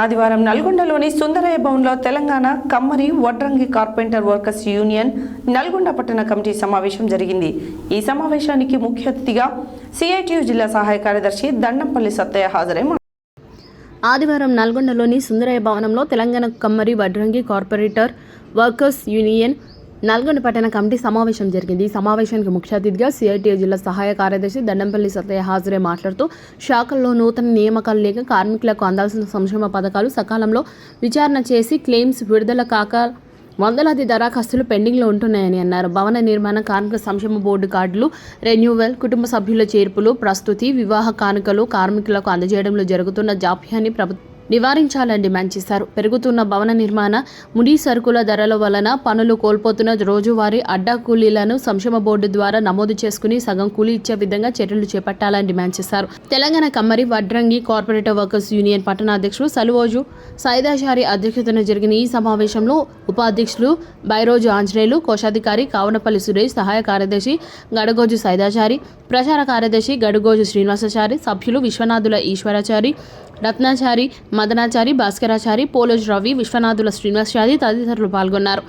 ఆదివారం నల్గొండలోని సుందరయ్య భవన్లో తెలంగాణ కమ్మరి వడ్రంగి కార్పెంటర్ వర్కర్స్ యూనియన్ నల్గొండ పట్టణ కమిటీ సమావేశం జరిగింది. ఈ సమావేశానికి ముఖ్య అతిథిగా సిఐటియు జిల్లా సహాయ కార్యదర్శి దండంపల్లి సత్తయ్య హాజరై ఆదివారం నల్గొండలోని సుందరయ్య భవనంలో తెలంగాణ కమ్మరి వడ్రంగి కార్పొరేటర్ వర్కర్స్ యూనియన్ నల్గొండ పట్టణ కమిటీ సమావేశం జరిగింది. ఈ సమావేశానికి ముఖ్య అతిథిగా సిఐటిఐ జిల్లా సహాయ కార్యదర్శి దండంపల్లి సత్య హాజరై మాట్లాడుతూ శాఖల్లో నూతన నియామకాలు లేక కార్మికులకు అందాల్సిన సంక్షేమ పథకాలు సకాలంలో విచారణ చేసి క్లెయిమ్స్ విడుదల కాక వందలాది దరఖాస్తులు పెండింగ్లో ఉంటున్నాయని అన్నారు. భవన నిర్మాణ కార్మిక సంక్షేమ బోర్డు కార్డులు రెన్యూవల్ కుటుంబ సభ్యుల చేర్పులు ప్రస్తుతి వివాహ కానుకలు కార్మికులకు అందజేయడంలో జరుగుతున్న జాప్యాన్ని ప్రభుత్వం నివారించాలని డిమాండ్ చేశారు. పెరుగుతున్న భవన నిర్మాణ ముడి సరుకుల ధరల వలన పనులు కోల్పోతున్న రోజువారీ అడ్డా కూలీలను సంక్షేమ బోర్డు ద్వారా నమోదు చేసుకుని సగం కూలీ ఇచ్చే విధంగా చర్యలు చేపట్టాలని డిమాండ్ చేశారు. తెలంగాణ కమ్మరి వడ్రంగి కార్పొరేటివ్ వర్కర్స్ యూనియన్ పట్టణాధ్యక్షుడు సలువోజు సైదాచారి అధ్యక్షతన జరిగిన ఈ సమావేశంలో ఉపాధ్యక్షులు బైరోజు ఆంజనేయులు కోశాధికారి కావనపల్లి సురేష్ సహాయ కార్యదర్శి గడగోజు సైదాచారి ప్రచార కార్యదర్శి గడుగోజు శ్రీనివాసాచారి సభ్యులు విశ్వనాథుల ఈశ్వరాచారి రత్నాచారి మదనాచారి భాస్కరాచారి పోలోజ్ రవి విశ్వనాథుల శ్రీనివాసాచారి తదితరులు పాల్గొన్నారు.